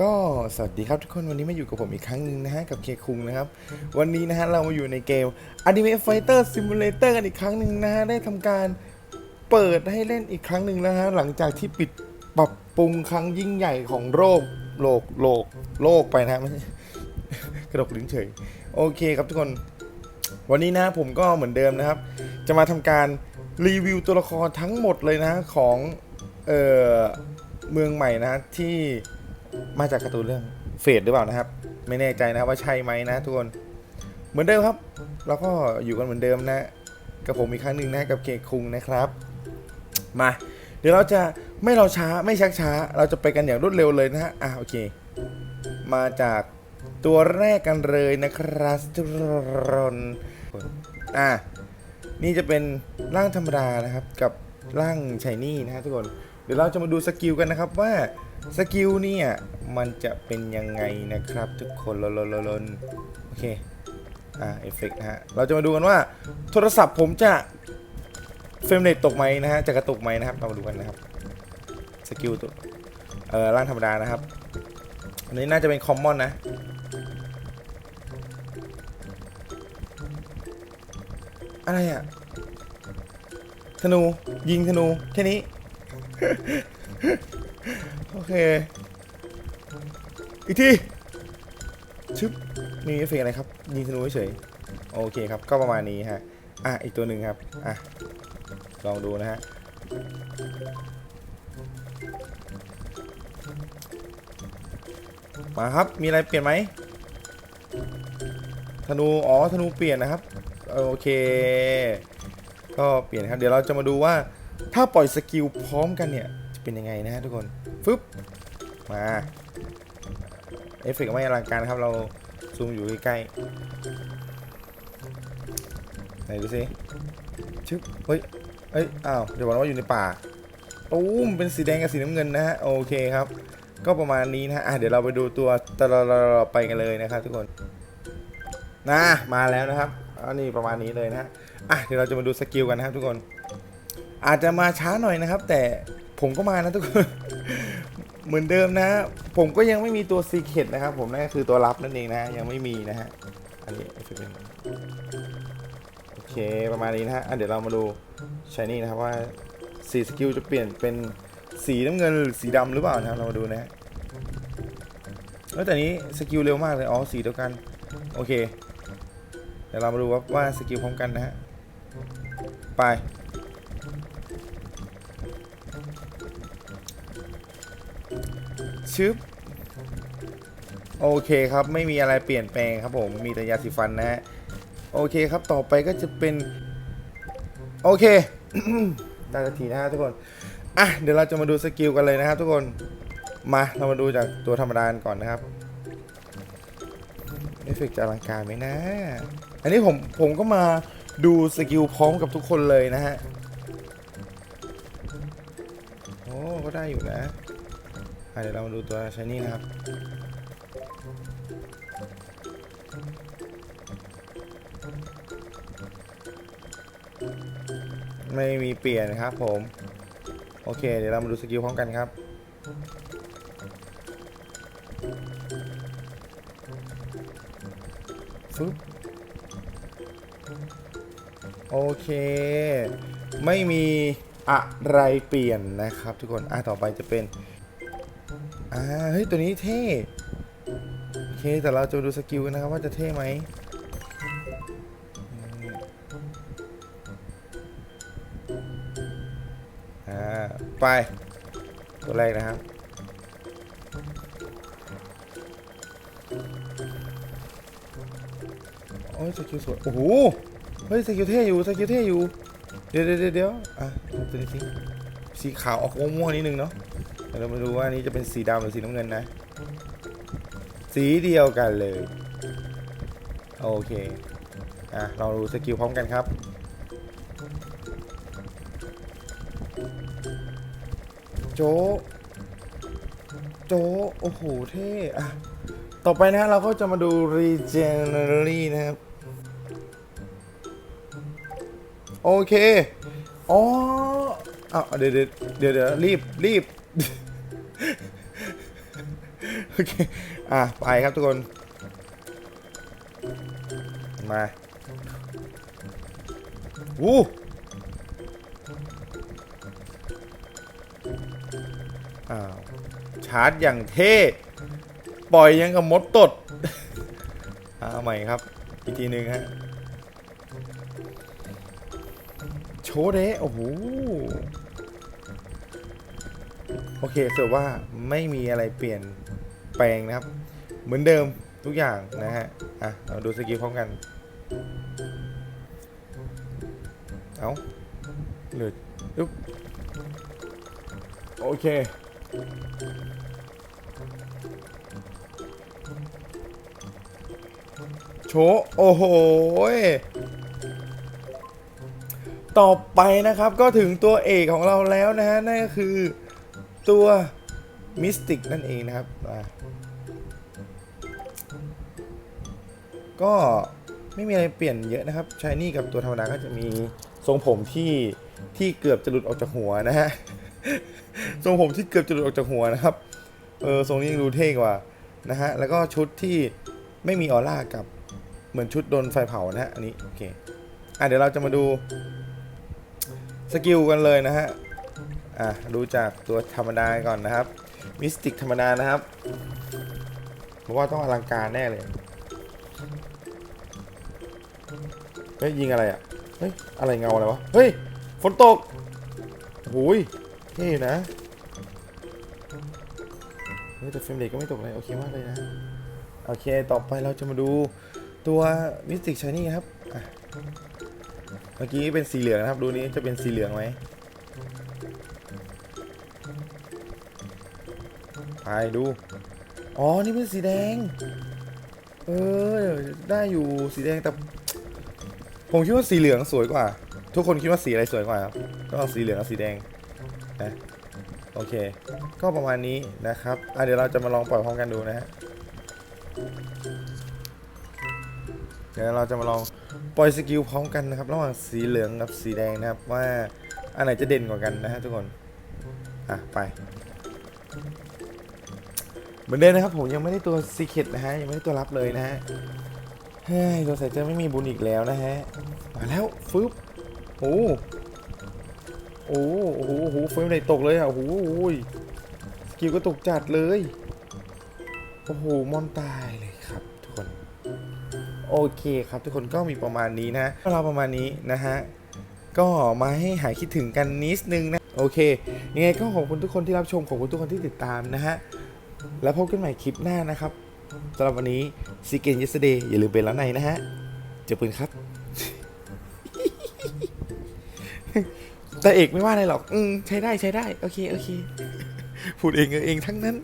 ก็สวัสดีครับทุกคนวันนี้มาอยู่กับผมอีกครั้งหนึ่งนะฮะกับเคคุงนะครับ วันนี้นะฮะเรามาอยู่ในเกม Anime Fighter Simulator กันอีกครั้งหนึ่งนะฮะได้ทำการเปิดให้เล่นอีกครั้งหนึ่งนะฮะหลังจากที่ปิดปรับปรุงครั้งยิ่งใหญ่ของโลกโลกโลกโลกไปนะฮะไม่ใช่กระดกลิ้นเฉยโอเคครับทุกคน วันนี้นะผมก็เหมือนเดิมนะครับ จะมาทำการรีวิวตัวละครทั้งหมดเลยนะของเออเมืองใหม่นะที่ มาจากการ์ตูนเรื่องเฟดหรือเปล่านะครับ ไม่แน่ใจนะว่าใช่ไหมนะทุกคนเหมือนเดิมครับ เราก็อยู่กันเหมือนเดิมนะ กับผมอีกครั้งหนึ่งนะกับเคคุงนะครับ มา เดี๋ยวเราจะไม่เราช้าไม่ชักช้า เราจะไปกันอย่างรวดเร็วเลยนะฮะอะโอเค มาจากตัวแรกกันเลยนะครับทุกคนอะนี่จะเป็นร่างธรรมดานะครับกับร่างชายนี่นะฮะทุกคน เดี๋ยวเราจะมาดูสกิลกันนะครับว่า สกิลเนี่ยมันจะเป็นยังไงนะครับ ทุกคนลนลนลนลโอเค อ่าเอฟเฟกนะฮะ เราจะมาดูกันว่า โทรศัพท์ผมจะเฟรมเรทตกไหมนะฮะ จะกระตุกไหมนะครับ เรามาดูกันนะครับ สกิลตัวเออร่างธรรมดานะครับ อันนี้น่าจะเป็นคอมมอนนะอะไรอะ ธนู ยิงธนู แค่นี้ โอเค อีกที ชึบมีเอฟเฟกอะไรครับ ยิงธนูเฉย โอเคครับ ก็ประมาณนี้ฮะ อะ อีกตัวหนึ่งครับ อะ ลองดูนะฮะ มาครับ มีอะไรเปลี่ยนไหม ธนู อ๋อ ธนูเปลี่ยนนะครับ โอเค ก็เปลี่ยนครับ เดี๋ยวเราจะมาดูว่าถ้าปล่อยสกิลพร้อมกันเนี่ย เป็นยังไงนะฮะทุกคนฟึบมาเอฟเฟกต์ไม่อลังการนะครับเราซูมอยู่ใกล้ๆไหนดูสิชึบเฮ้ยเฮ้ยอ้าวเดี๋ยวบอกว่าอยู่ในป่าตูมเป็นสีแดงกับสีน้ำเงินนะฮะโอเคครับ ก็ประมาณนี้นะฮะอะเดี๋ยวเราไปดูตัวตลอดไปกันเลยนะครับทุกคนนะมาแล้วนะครับอันนี้ประมาณนี้เลยนะฮะอะเดี๋ยวเราจะมาดูสกิลกันนะครับทุกคน อาจจะมาช้าหน่อยนะครับ แต่ ผมก็มานะทุกคนเหมือนเดิมนะ ผมก็ยังไม่มีตัวซีเคดนะครับผมนั่นก็คือตัวรับนั่นเองนะยังไม่มีนะฮะอันนี้โอเคประมาณนี้นะฮะอะเดี๋ยวเรามาดูชายนี่นะครับว่าสีสกิลจะเปลี่ยนเป็นสีน้ำเงินหรือสีดำหรือเปล่านะครับเรามาดูนะฮะเออแต่นี้สกิลเร็วมากเลยอ๋อสีเดียวกันโอเคเดี๋ยวเรามาดูว่าว่าสกิลพร้อมกันนะฮะไป ชึบโอเคครับไม่มีอะไรเปลี่ยนแปลงครับผมมีแต่ยาสีฟันนะฮะโอเคครับต่อไปก็จะเป็น โอเคได้สักทีนะฮะทุกคนอะเดี๋ยวเราจะมาดูสกิลกันเลยนะครับทุกคนมาเรามาดูจากตัวธรรมดาก่อนนะครับเอฟเฟกต์จะอลังการไหมนะ อันนี้ผมผมก็มาดูสกิลพร้อมกับทุกคนเลยนะฮะโอ้ก็ได้อยู่นะ เดี๋ยวเรามาดูตัวชายนี่นะครับ ไม่มีเปลี่ยนครับผม โอเค เดี๋ยวเรามาดูสกิลพร้อมกันครับฟึบโอเค ไม่มีอะไรเปลี่ยนนะครับทุกคน อะ ต่อไปจะเป็น อ่าเฮ้ยตัวนี้เท่โอเคแต่เราจะดูสกิลกันนะครับว่าจะเท่ไหมอ่าไป ตัวแรกนะครับโอ้ยสกิลสวยโอ้โหเฮ้ยสกิลเท่อยู่สกิลเท่อยู่เดี๋ยวเดี๋ยวเดี๋ยวอะตัวนี้สิสีขาวออกม่วงๆนิดนึงเนาะ เรามาดูว่านี้จะเป็นสีดำหรือสีน้ำเงินนะ สีเดียวกันเลย โอเค อะเราดูสกิลพร้อมกันครับโจะโจะโอ้โห เท่อะต่อไปนะเราก็จะมาดู Regenerary นะครับ โอเค อ๋ออ้าวเดี๋ยวเดี๋ยวเดี๋ยวเดี๋ยวรีบรีบ โอเค อะ ไปครับทุกคน มาอู้อ้าว ชาร์จอย่างเท่ ปล่อยยังกับมดตดอาใหม่ครับ อีกทีหนึ่งฮะ โชว์เดะโอ้โห โอเคเสือว่าไม่มีอะไรเปลี่ยนแปลงนะครับ เหมือนเดิมทุกอย่างนะฮะ อะ เราดูสกิลพร้อมกัน เอาเหลือยุบโอเค โชว์โอ้โห ต่อไปนะครับก็ถึงตัวเอกของเราแล้วนะฮะ นั่นก็คือ ตัวมิสติกนั่นเองนะครับ ก็ไม่มีอะไรเปลี่ยนเยอะนะครับชายนี่กับตัวธรรมดาก็จะมีทรงผมที่ที่เกือบจะหลุดออกจากหัวนะฮะ ทรงผมที่เกือบจะหลุดออกจากหัวนะครับ เออทรงนี้ยังดูเท่กว่านะฮะ แล้วก็ชุดที่ไม่มีออร่ากับเหมือนชุดโดนไฟเผานะฮะ อันนี้โอเค อะเดี๋ยวเราจะมาดูสกิลกันเลยนะฮะ อะดูจากตัวธรรมดาก่อนนะครับ มิสติกธรรมดานะครับเพราะว่าต้องอลังการแน่เลยเฮ้ยยิงอะไรอะเฮ้ยอะไรเงาอะไรวะเฮ้ยฝนตกโอ้ยเท่นะเฮ้ยแต่เฟรมเรทก็ไม่ตกเลยโอเคมากเลยนะโอเคต่อไปเราจะมาดูตัวมิสติกชายนี่ครับเมื่อกี้เป็นสีเหลืองนะครับ ดูนี้จะเป็นสีเหลืองไหม ไปดู อ๋อ นี่เป็นสีแดง เออ ได้อยู่สีแดงแต่ ผมคิดว่าสีเหลืองสวยกว่า ทุกคนคิดว่าสีอะไรสวยกว่าครับก็เอาสีเหลืองกับสีแดงนะโอเค ก็ประมาณนี้นะครับ อะเดี๋ยวเราจะมาลองปล่อยพร้อมกันดูนะฮะ เดี๋ยวเราจะมาลองปล่อยสกิลพร้อมกันนะครับ ระหว่างสีเหลืองกับสีแดงนะครับว่าอันไหนจะเด่นกว่ากันนะฮะทุกคน อะไป มือนเดิมนะครับผมยังไม่ได้ตัวซีเคดนะฮะยังไม่ได้ตัวรับเลยนะฮะเฮ้ยตัวใส่จะไม่มีบุญอีกแล้วนะฮะมาแล้วฟึบโอ้โอ้โอ้โหโอ้โหเฟรมไหนตกเลยอะโอ้โหสกิลก็ตกจัดเลยโอ้โหมอนตายเลยครับทุกคนโอเคครับทุกคนก็มีประมาณนี้นะก็เราประมาณนี้นะฮะก็มาให้หายคิดถึงกันนิดนึงนะโอเคยังไงก็ขอบคุณทุกคนที่รับชมขอบคุณทุกคนที่ติดตามนะฮะ แล้วพบกันใหม่คลิปหน้านะครับสำหรับวันนี้ซีเกนยสเดย์อย่าลืมเป็นแล้วในนะฮะ เจอปืนครับแต่เอกไม่ว่าอะไรหรอก อืมใช้ได้ใช้ได้ โอเค โอเค พูดเองเออเองทั้งนั้น